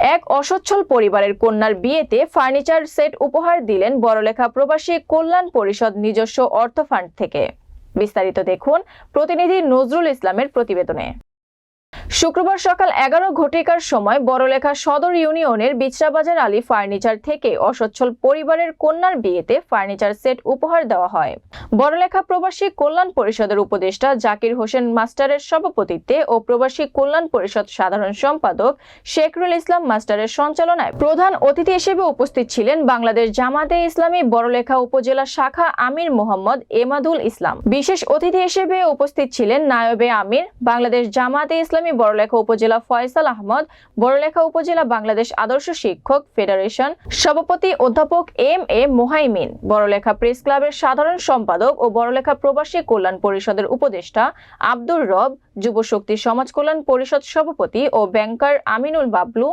এক অসচ্ছল পরিবারের কন্যার বিয়েতে ফার্নিচার সেট উপহার দিলেন বড়লেখা প্রবাসী কল্যাণ পরিষদ নিজস্ব অর্থ ফান্ড থেকে। বিস্তারিত দেখুন প্রতিনিধি নজরুল ইসলামের প্রতিবেদনে। শুক্রবার সকাল এগারো ঘটিকার সময় বড়লেখা সদর ইউনিয়নের বিচরাবাজার আলী ফার্নিচার থেকে অসচ্ছল পরিবারের কন্যার বিয়েতে ফার্নিচার সেট উপহার দেওয়া হয়। বড়লেখা প্রবাসী কল্যাণ পরিষদের উপদেষ্টা জাকির হোসেন মাস্টারের সভাপতিত্বে ও প্রবাসী কল্যাণ পরিষদ সাধারণ সম্পাদক শেখরুল ইসলাম মাস্টারের সঞ্চালনায় প্রধান অতিথি হিসেবে উপস্থিত ছিলেন বাংলাদেশ জামাতে ইসলামী বড়লেখা উপজেলা শাখা আমির মোহাম্মদ এমাদুল ইসলাম। বিশেষ অতিথি হিসেবে উপস্থিত ছিলেন নায়বে আমির, বাংলাদেশ জামাতে ইসলামী বড়লেখা উপজেলা ফয়সাল আহমদ, বড়লেখা উপজেলা বাংলাদেশ আদর্শ শিক্ষক ফেডারেশন সভাপতি অধ্যাপক M A Mohaimin, Barlekha press ক্লাবের সাধারণ সম্পাদক ও বড়লেখা প্রবাসী কল্যাণ পরিষদের উপদেষ্টা আব্দুর রব, যুব শক্তি সমাজ কল্যাণ পরিষদ সভাপতি ও ব্যাংকার আমিনুল বাবলু,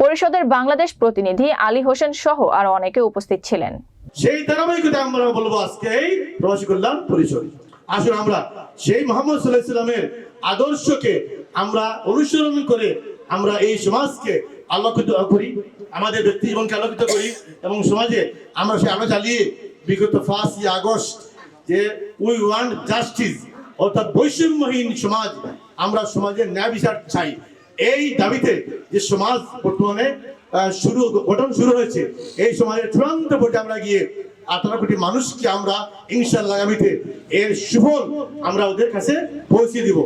পরিষদের বাংলাদেশ প্রতিনিধি আলী হোসেন সহ আরও অনেকে উপস্থিত ছিলেন। সেই ধারাবাহিকতা আমরা বলব আজকে এই প্রবাসী কল্যাণ পরিষদ। আসুন আমরা সেই মোহাম্মদ সাল্লাহ ইসলামের আদর্শকে আমরা অনুসরণ করে আমরা এই সমাজকে আলোকিত করি, আমাদের ব্যক্তি জীবনকে আলোকিত করি এবং সমাজে আমরা সে আলো চালিয়ে বিগত ফার্স্ট আগস্ট যে উই ওয়ান্ট জাস্টিস অর্থাৎ বৈষম্যহীন সমাজ আমরা সমাজে ন্যায় বিচার চাই। এই দাবিতে যে সমাজ বর্তমানে শুরু, গঠন শুরু হয়েছে, এই সমাজের চূড়ান্ত পর্যায়ে আমরা গিয়ে আঠারো কোটি মানুষকে আমরা ইনশাল্লাহ আগামীতে এর সুফল আমরা ওদের কাছে পৌঁছে দিব।